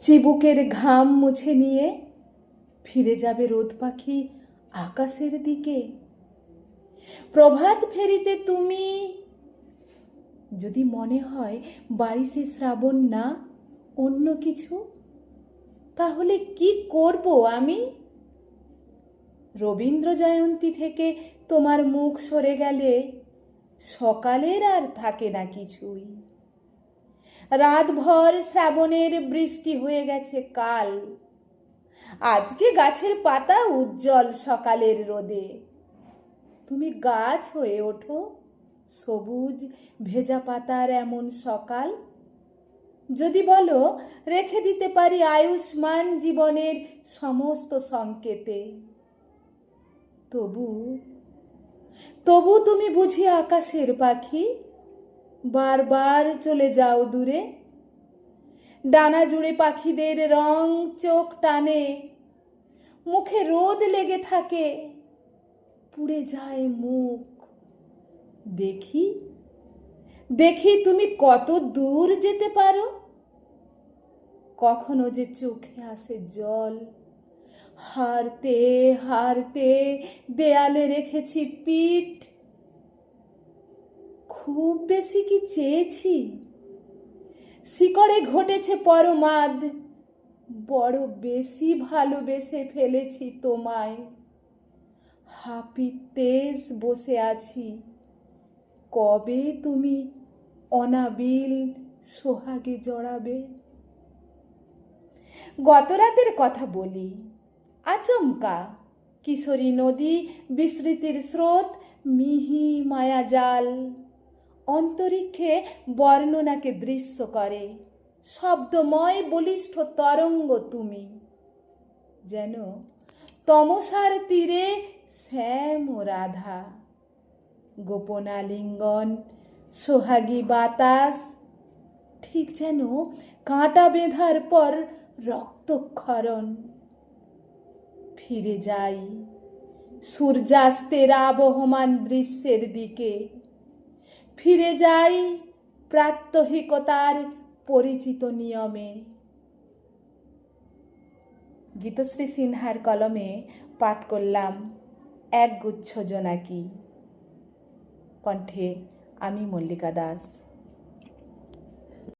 চিবুকের ঘাম মুছে নিয়ে ফিরে যাবে রোদ পাখি আকাশের দিকে। প্রভাত ফেরিতে তুমি যদি মনে হয় বাইশে শ্রাবণ না অন্য কিছু, তাহলে কি করব আমি? রবীন্দ্র জয়ন্তী থেকে তোমার মুখ সরে গেলে সকালের আর থাকে না কিছুই। রাতভর শ্রাবণের বৃষ্টি হয়ে গেছে কাল। আজকে গাছের পাতা উজ্জ্বল সকালের রোদে। তুমি গাছ হয়ে ওঠো, সবুজ ভেজা পাতার এমন সকাল। যদি বলো, রেখে দিতে পারি আয়ুষ্মান জীবনের সমস্ত সংকেতে। তবু তবু তুমি বুঝি আকাশের পাখি। বারবার চলে যাও দূরে। ডানা জুড়ে পাখিদের রং চোখ টানে, মুখে রোদ লেগে থাকে। পুড়ে যায় মুখ। দেখি দেখি তুমি কত দূর যেতে পারো। কখনো যে চোখে আসে জল। হারতে হারতে দেয়ালে রেখেছি পিঠ। খুব বেশি কি চেয়েছি? শিকড়ে ঘটেছে পরমাদ। বড় বেশি ভালোবেসে ফেলেছি তোমায়। হাপি তেজ বসে আছি। কবে তুমি অনাবিল সোহাগে জড়াবে? গতরাতের কথা বলি। আচমকা। কিশোরী নদী বিস্মৃতির স্রোত, মিহি মায়াজাল। অন্তরিক্ষে বর্ণনাকে দৃশ্য করে। শব্দময় বলিষ্ঠ তরঙ্গ তুমি। যেন তমসার তীরে শ্যাম ও রাধা। গোপনালিঙ্গন, সোহাগী বাতাস। ঠিক যেন কাঁটা বেঁধার পর রক্তক্ষরণ। ফিরে যাই সূর্যাস্তের আবহমান দৃশ্যের দিকে। ফিরে যাই প্রাত্যহিকতার পরিচিত নিয়মে। গীতশ্রী সিনহার কলমে পাঠ করলাম এক গুচ্ছ জোনাকি। কণ্ঠে আমি মল্লিকা দাস।